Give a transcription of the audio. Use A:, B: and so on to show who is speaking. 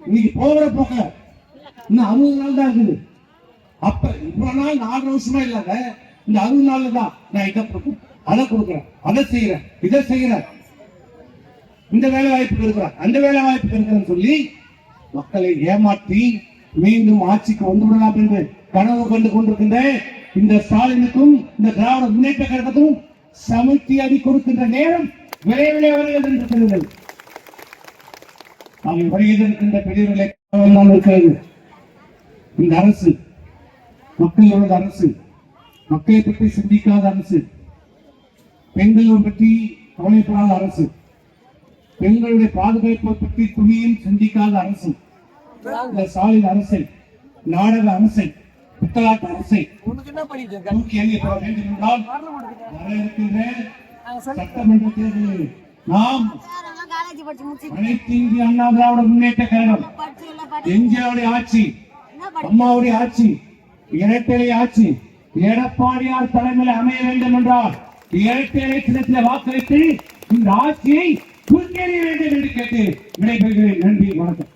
A: இன்னைக்கு போகிற போக்க இன்னும் அறுபது நாள் தான் இருக்குது. அப்ப இவ்வளவு நாள் நாலு வருஷமா இல்லாத இந்த அறுபது நாள் தான் நான் இதை கொடுக்குறேன் அதை கொடுக்குறேன். அதை செய்யறேன். இதை செய்யறேன். இந்த வேலை வாய்ப்பு இருக்கிறேன் அந்த வேலை வாய்ப்பு இருக்கிறேன்னு சொல்லி மக்களை ஏமாற்றி மீண்டும் ஆட்சிக்கு வந்து விடலாம் என்று கனவு கண்டு கொண்டிருக்கின்ற இந்த ஸ்டாலினுக்கும் இந்த திராவிட முன்னேற்ற கழகத்துக்கும் சமைத்து அடி கொடுக்கின்ற நேரம் விரைவிலே வருகிறது என்று சொல்லுங்கள். அவை வருகின்ற பெரியவர்களை தான் இருக்கிறது இந்த அரசு மக்களோட அரசு மக்களை பற்றி சிந்திக்காத அரசு பெண்களை பற்றி கவலைப்படாத அரசு பெண்களுடைய பாதுகாப்பை பற்றி துணியும் சிந்திக்காத அரசு இந்த அரசை நாடக அரசை பித்தலாட்ட அரசை தூக்கி எறியப்பட வேண்டும் என்றால் வர இருக்கின்ற சட்டமன்ற தேர்தலில் நாம் அனைத்து இந்திய அண்ணா திராவிட முன்னேற்ற கழகம். எம்ஜிஆருடைய ஆட்சி அம்மாவுடைய ஆட்சி இரட்டை ஆட்சி. எடப்பாடியார் தலைமையில் அமைய வேண்டும் என்றால் இரட்டை சின்னத்தில் வாக்களித்து இந்த ஆட்சியை குறுக்கேறிய வேண்டும் என்று கேட்டு விடைபெறுகிறேன். நன்றி வணக்கம்.